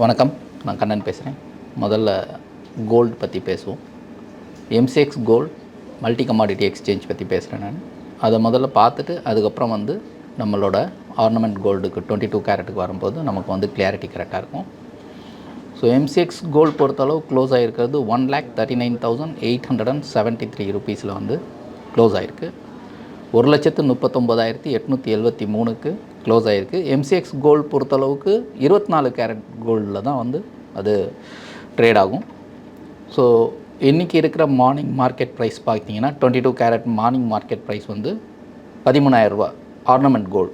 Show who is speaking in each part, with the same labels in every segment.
Speaker 1: வணக்கம். நான் கண்ணன் பேசுகிறேன் முதல்ல கோல்டு பற்றி பேசுவோம். MCX gold multi commodity exchange பற்றி பேசுகிறேன் நான். அதை முதல்ல பார்த்துட்டு அதுக்கப்புறம் வந்து நம்மளோட ஆர்னமெண்ட் கோல்டுக்கு டுவெண்ட்டி டூ கேரட்டுக்கு வரும்போது நமக்கு வந்து கிளியாரிட்டி கரெக்டாக இருக்கும். ஸோ எம்சிஎக்ஸ் கோல்டு பொறுத்தளவு close ஆகிருக்கிறது one lakh thirty nine thousand eight hundred and seventy three ருபீஸில் வந்து க்ளோஸ் ஆகிருக்கு ஒரு லட்சத்து முப்பத்தொம்போதாயிரத்தி எட்நூற்றி எழுபத்தி மூணுக்கு க்ளோஸ் ஆகிருக்கு எம்சிஎக்ஸ் கோல்டு பொறுத்தளவுக்கு இருபத்தி நாலு கேரட் கோல்டில் தான் வந்து அது ட்ரேட் ஆகும். ஸோ இன்றைக்கி இருக்கிற மார்னிங் மார்க்கெட் ப்ரைஸ் பார்த்தீங்கன்னா twenty two carat morning market price வந்து பதிமூணாயிரரூபா ஆர்னமெண்ட் கோல்டு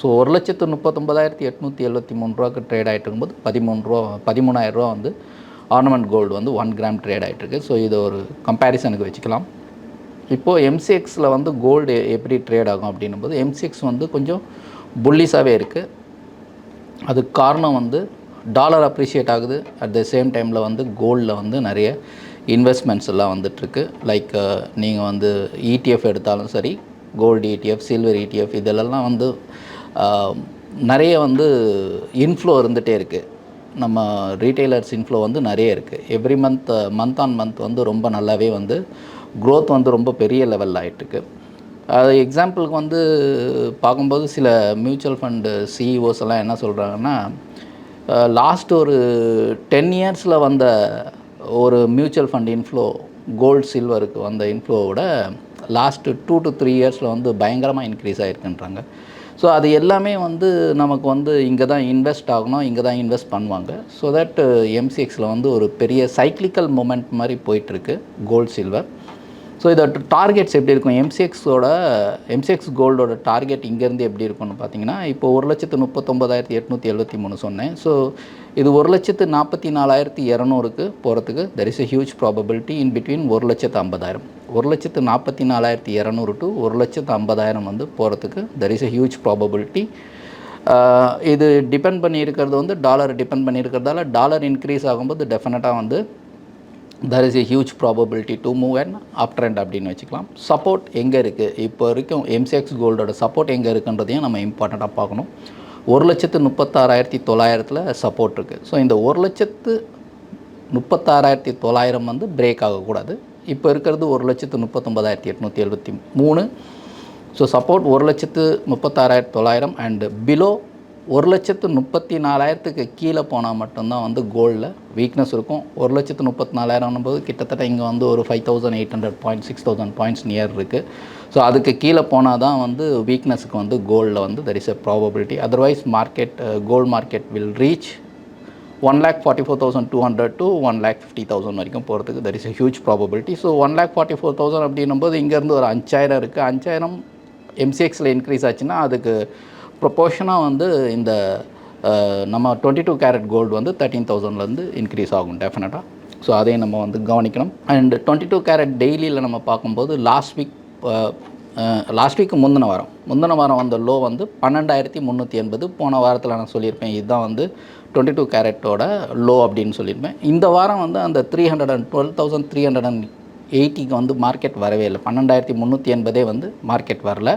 Speaker 1: ஸோ ஒரு லட்சத்து முப்பத்தொம்பதாயிரத்தி எட்நூற்றி எழுபத்தி மூணு ரூபாய்க்கு ட்ரேட் ஆகிட்டு இருக்கும்போது பதிமூணு ரூபா பதிமூணாயிரரூவா வந்து ஆர்னமெண்ட் கோல்டு வந்து ஒன் கிராம் ட்ரேட் ஆகிட்டுருக்கு ஸோ இது ஒரு கம்பேரிசனுக்கு வச்சுக்கலாம். இப்போது எம்சிஎக்ஸில் வந்து கோல்டு எப்படி ட்ரேட் ஆகும் அப்படின்னும் போது எம்சிஎக்ஸ் வந்து கொஞ்சம் புல்லிஸாகவே இருக்குது அதுக்கு காரணம் வந்து டாலர் அப்ரிஷியேட் ஆகுது. அட் த சேம் டைமில் வந்து கோல்டில் வந்து நிறைய இன்வெஸ்ட்மெண்ட்ஸ் எல்லாம் வந்துட்டுருக்கு. லைக் நீங்கள் வந்து இடிஎஃப் எடுத்தாலும் சரி கோல்டு இடிஎஃப் சில்வர் இடிஎஃப் இதெல்லாம் வந்து நிறைய வந்து இன்ஃப்ளோ இருந்துகிட்டே இருக்குது நம்ம ரீட்டைலர்ஸ் இன்ஃப்ளோ வந்து நிறைய இருக்குது every month month on month வந்து ரொம்ப நல்லாவே வந்து க்ரோத் வந்து ரொம்ப பெரிய லெவலில் ஆகிட்டுருக்கு அது எக்ஸாம்பிளுக்கு வந்து பார்க்கும்போது சில மியூச்சுவல் ஃபண்டு சிஇஓஸ் எல்லாம் என்ன சொல்கிறாங்கன்னா லாஸ்ட் ஒரு டென் இயர்ஸில் வந்த ஒரு மியூச்சுவல் ஃபண்ட் இன்ஃப்ளோ கோல்டு சில்வருக்கு வந்த இன்ஃப்ளோவோட லாஸ்ட்டு டூ டு த்ரீ இயர்ஸில் வந்து பயங்கரமாக இன்க்ரீஸ் ஆகிருக்குன்றாங்க ஸோ அது எல்லாமே வந்து நமக்கு வந்து இங்கே தான் இன்வெஸ்ட் ஆகணும் இங்கே தான் இன்வெஸ்ட் பண்ணுவாங்க. ஸோ தட் எம்சிஎக்ஸில் வந்து ஒரு பெரிய சைக்ளிக்கல் மூமெண்ட் மாதிரி போயிட்டுருக்கு கோல்டு சில்வர் ஸோ இதோட டார்கெட்ஸ் எப்படி இருக்கும்? எம்சிஎக்ஸோட எம்சிஎக்ஸ் கோல்டோட டார்கெட் இங்கேருந்து எப்படி இருக்கும்னு பார்த்தீங்கன்னா இப்போ ஒரு லட்சத்து முப்பத்தொம்பதாயிரத்தி எட்நூற்றி எழுபத்தி மூணு சொன்னேன். ஸோ இது ஒரு லட்சத்து நாற்பத்தி நாலாயிரத்தி இரநூறுக்கு போகிறதுக்கு there is a huge probability in between ஒரு லட்சத்து ஐம்பதாயிரம். ஒரு லட்சத்து நாற்பத்தி நாலாயிரத்தி இரநூறு டு ஒரு லட்சத்து ஐம்பதாயிரம் வந்து போகிறதுக்கு there is a huge probability இது டிபெண்ட் பண்ணி இருக்கிறது வந்து டாலர் டிபெண்ட் பண்ணியிருக்கிறதால டாலர் இன்க்ரீஸ் ஆகும்போது டெஃபினட்டாக வந்து there is a huge probability to move and up trend அப்படின்னு வச்சுக்கலாம். சப்போர்ட் எங்கே இருக்குது இப்போ வரைக்கும் எம்சிஎக்ஸ் கோல்டோட சப்போர்ட் எங்கே இருக்குன்றதையும் நம்ம இம்பார்ட்டண்ட்டாக பார்க்கணும். ஒரு லட்சத்து முப்பத்தாறாயிரத்தி தொள்ளாயிரத்தில் சப்போர்ட் இருக்குது ஸோ இந்த ஒரு லட்சத்து முப்பத்தாறாயிரத்தி தொள்ளாயிரம் வந்து பிரேக் ஆகக்கூடாது. இப்போ இருக்கிறது ஒரு லட்சத்து முப்பத்தொம்பதாயிரத்தி எட்நூற்றி எழுபத்தி மூணு. ஸோ சப்போர்ட் ஒரு லட்சத்து முப்பத்தாறாயிரத்தி தொள்ளாயிரம் அண்டு பிலோ ஒரு லட்சத்து முப்பத்தி நாலாயிரத்துக்கு கீழே போனால் மட்டும்தான் வந்து கோல்டில் வீக்னஸ் இருக்கும். ஒரு லட்சத்து முப்பத்தி நாலாயிரம் போது கிட்டத்தட்ட இங்கே வந்து ஒரு five thousand eight hundred point six thousand points near இருக்குது ஸோ அதுக்கு கீழே போனால் தான் வந்து வீக்னஸுக்கு வந்து கோல்டில் வந்து there is a probability otherwise market gold market will reach one lakh forty four thousand two hundred to one lakh fifty thousand வரைக்கும் போகிறதுக்கு there is a huge probability so one lakh forty four thousand அப்படின்னும்போது இங்கேருந்து ஒரு அஞ்சாயிரம் இருக்குது அஞ்சாயிரம் எம்சிஎக்ஸில் increase ஆச்சுன்னா அதுக்கு ப்ரொப்போர்ஷனாக வந்து இந்த நம்ம டுவெண்ட்டி டூ கேரட் கோல்டு வந்து தேர்ட்டீன் தௌசண்ட்லேருந்து இன்க்ரீஸ் ஆகும் டெஃபினட்டாக ஸோ அதையும் நம்ம வந்து கவனிக்கணும். அண்ட் டுவெண்ட்டி டூ கேரட் டெய்லியில் நம்ம பார்க்கும்போது லாஸ்ட் வீக் லாஸ்ட் வீக் முந்தின வாரம். முந்தின வாரம் வந்த லோ வந்து பன்னெண்டாயிரத்தி முந்நூற்றி எண்பது. போன வாரத்தில் நான் சொல்லியிருப்பேன் இதுதான் வந்து டுவெண்ட்டி டூ கேரட்டோட லோ அப்படின்னு சொல்லியிருப்பேன். இந்த வாரம் வந்து அந்த three hundred and twelve thousand three hundred and எயிட்டிக்கு வந்து மார்க்கெட் வரவே இல்லை. பன்னெண்டாயிரத்தி முந்நூற்றி எண்பதே வந்து மார்க்கெட் வரல.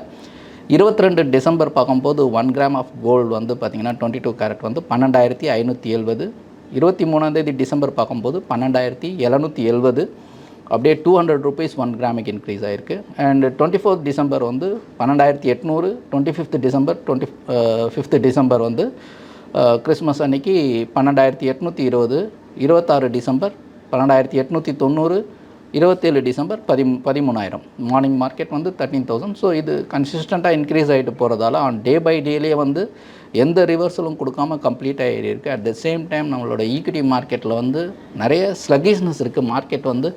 Speaker 1: இருபத்தி ரெண்டு டிசம்பர் பார்க்கும்போது ஒன் கிராம் ஆஃப் கோல்டு வந்து பார்த்திங்கன்னா டுவெண்ட்டி டூ கேரட் வந்து பன்னெண்டாயிரத்தி ஐநூற்றி எழுபது இருபத்தி மூணாந்தேதி டிசம்பர் பார்க்கும்போது பன்னெண்டாயிரத்தி எழுநூற்றி எழுபது அப்படியே டூ ஹண்ட்ரட் ருபீஸ் ஒன் கிராமுக்கு இன்க்ரீஸ் ஆயிருக்கு. அண்ட் டுவெண்ட்டி ஃபோர்த் டிசம்பர் வந்து பன்னெண்டாயிரத்தி எட்நூறு. Twenty fifth December twenty fifth December வந்து uh, கிறிஸ்மஸ் அன்னைக்கு பன்னெண்டாயிரத்தி எட்நூற்றி இருபது. இருபத்தாறு டிசம்பர் பன்னெண்டாயிரத்தி எட்நூற்றி தொண்ணூறு. இருபத்தேழு டிசம்பர் பதி பதிமூணாயிரம். மார்னிங் மார்க்கெட் வந்து தேர்ட்டீன் தௌசண்ட் ஸோ இது கன்சிஸ்டண்ட்டாக இன்க்ரீஸ் ஆகிட்டு போகிறதால ஆன் டே பை டேலேயே வந்து எந்த ரிவர்சலும் கொடுக்காம கம்ப்ளீட் ஆகிருக்கு இருக்குது அட் த சேம் டைம் நம்மளோட ஈக்விட்டி மார்க்கெட்டில் வந்து நிறைய ஸ்லகிஷ்னஸ் இருக்குது மார்க்கெட் வந்து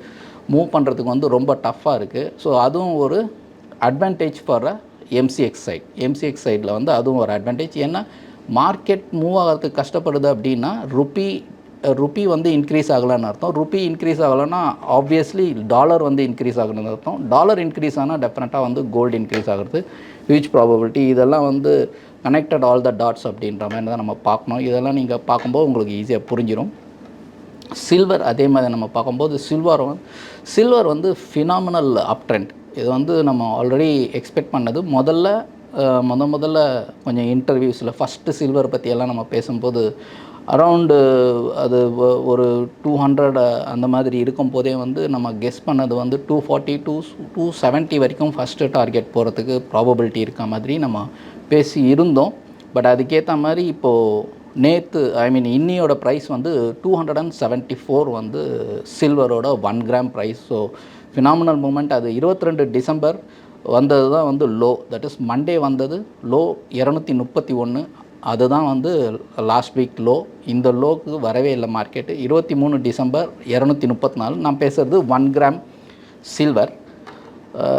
Speaker 1: மூவ் பண்ணுறதுக்கு வந்து ரொம்ப டஃப்பாக இருக்குது ஸோ அதுவும் ஒரு advantage for MCX side MCX சைடில் வந்து அதுவும் ஒரு அட்வான்டேஜ் ஏன்னா மார்க்கெட் மூவ் ஆகிறதுக்கு கஷ்டப்படுது அப்படின்னா ருப்பி ருப்பி வந்து இன்க்ரீஸ் ஆகலைன்னு அர்த்தம். ருப்பி இன்க்ரீஸ் ஆகலைன்னா ஆப்வியஸ்லி டாலர் வந்து இன்க்ரீஸ் ஆகணும்னு அர்த்தம். டாலர் இன்க்ரீஸ் ஆனால் டெஃபினட்டாக வந்து கோல்டு இன்க்ரீஸ் ஆகிறது. ஹியூஜ் ப்ராபபிலிட்டி இதெல்லாம் வந்து கனெக்டட் ஆல் த டாட்ஸ் அப்படின்ற மாதிரி தான் நம்ம பார்க்கணும். இதெல்லாம் நீங்கள் பார்க்கும்போது உங்களுக்கு ஈஸியாக புரிஞ்சிடும் சில்வர் அதே மாதிரி நம்ம பார்க்கும்போது சில்வர் சில்வர் வந்து ஃபினாமினல் அப் ட்ரெண்ட் இது வந்து நம்ம ஆல்ரெடி எக்ஸ்பெக்ட் பண்ணது. முதல்ல முத முதல்ல கொஞ்சம் இன்டர்வியூஸில் ஃபஸ்ட்டு சில்வர் பற்றியெல்லாம் நம்ம பேசும்போது அரவுண்டு அது ஒரு டூ ஹண்ட்ரட் அந்த மாதிரி இருக்கும் போதே வந்து நம்ம கெஸ் பண்ணது வந்து two forty to two seventy வரைக்கும் ஃபஸ்ட்டு டார்கெட் போகிறதுக்கு ப்ராபபிலிட்டி இருக்க மாதிரி நம்ம பேசி இருந்தோம். பட் அதுக்கேற்ற மாதிரி இப்போது நேற்று ஐ மீன் இன்னியோட ப்ரைஸ் வந்து two hundred and seventy four வந்து சில்வரோட one gram price so phenomenal moment அது 22 டிசம்பர் வந்தது தான் வந்து லோ தட் இஸ் மண்டே வந்தது லோ இரநூத்தி முப்பத்தி ஒன்று அதுதான் வந்து லாஸ்ட் வீக் லோ இந்த லோக்கு வரவே இல்லை மார்க்கெட்டு இருபத்தி மூணு டிசம்பர் இரநூத்தி முப்பத்தி நாலு. நான் பேசுகிறது ஒன் கிராம் சில்வர்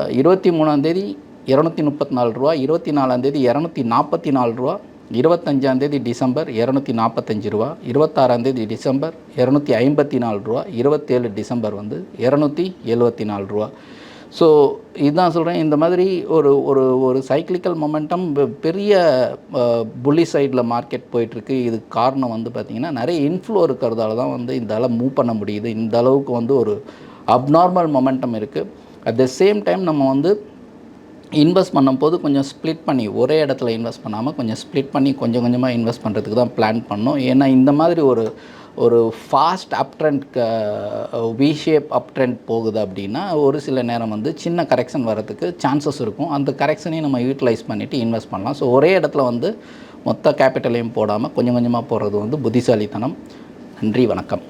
Speaker 1: இருபத்தி மூணாந்தேதி இரநூத்தி முப்பத்தி நாலு ரூபா. இருபத்தி நாலாந்தேதி இரநூத்தி நாற்பத்தி நாலு ரூபா. இருபத்தஞ்சாந்தேதி டிசம்பர் இரநூத்தி நாற்பத்தஞ்சு ரூபா. இருபத்தாறாந்தேதி டிசம்பர் இரநூத்தி ஐம்பத்தி நாலு ரூபா. இருபத்தேழு டிசம்பர் வந்து இரநூத்தி எழுபத்தி நாலு ரூபா. ஸோ இதுதான் சொல்கிறேன் இந்த மாதிரி ஒரு ஒரு ஒரு சைக்கிளிக்கல் மொமெண்டம் பெரிய புள்ளி சைடில் மார்க்கெட் போயிட்டுருக்கு. இதுக்கு காரணம் வந்து பார்த்திங்கன்னா நிறைய இன்ஃப்ளோ இருக்கிறதால தான் வந்து இந்த அளவு மூவ் பண்ண முடியுது. இந்த அளவுக்கு வந்து ஒரு அப்நார்மல் மொமெண்டம் இருக்குது அட் த சேம் டைம் நம்ம வந்து இன்வெஸ்ட் பண்ணும்போது கொஞ்சம் ஸ்ப்ளிட் பண்ணி ஒரே இடத்துல இன்வெஸ்ட் பண்ணாமல் கொஞ்சம் ஸ்ப்ளிட் பண்ணி கொஞ்சம் கொஞ்சமாக இன்வெஸ்ட் பண்ணுறதுக்கு தான் பிளான் பண்ணோம். ஏன்னா இந்த மாதிரி ஒரு ஒரு fast up trend V shape up trend போகுது அப்படின்னா ஒரு சில நேரம் வந்து சின்ன கரெக்ஷன் வரதுக்கு சான்சஸ் இருக்கும். அந்த கரெக்ஷனையும் நம்ம யூட்டிலைஸ் பண்ணிவிட்டு இன்வெஸ்ட் பண்ணலாம். ஸோ ஒரே இடத்துல வந்து மொத்த கேபிட்டலையும் போடாமல் கொஞ்சம் கொஞ்சமாக போடுறது வந்து புத்திசாலித்தனம். நன்றி வணக்கம்.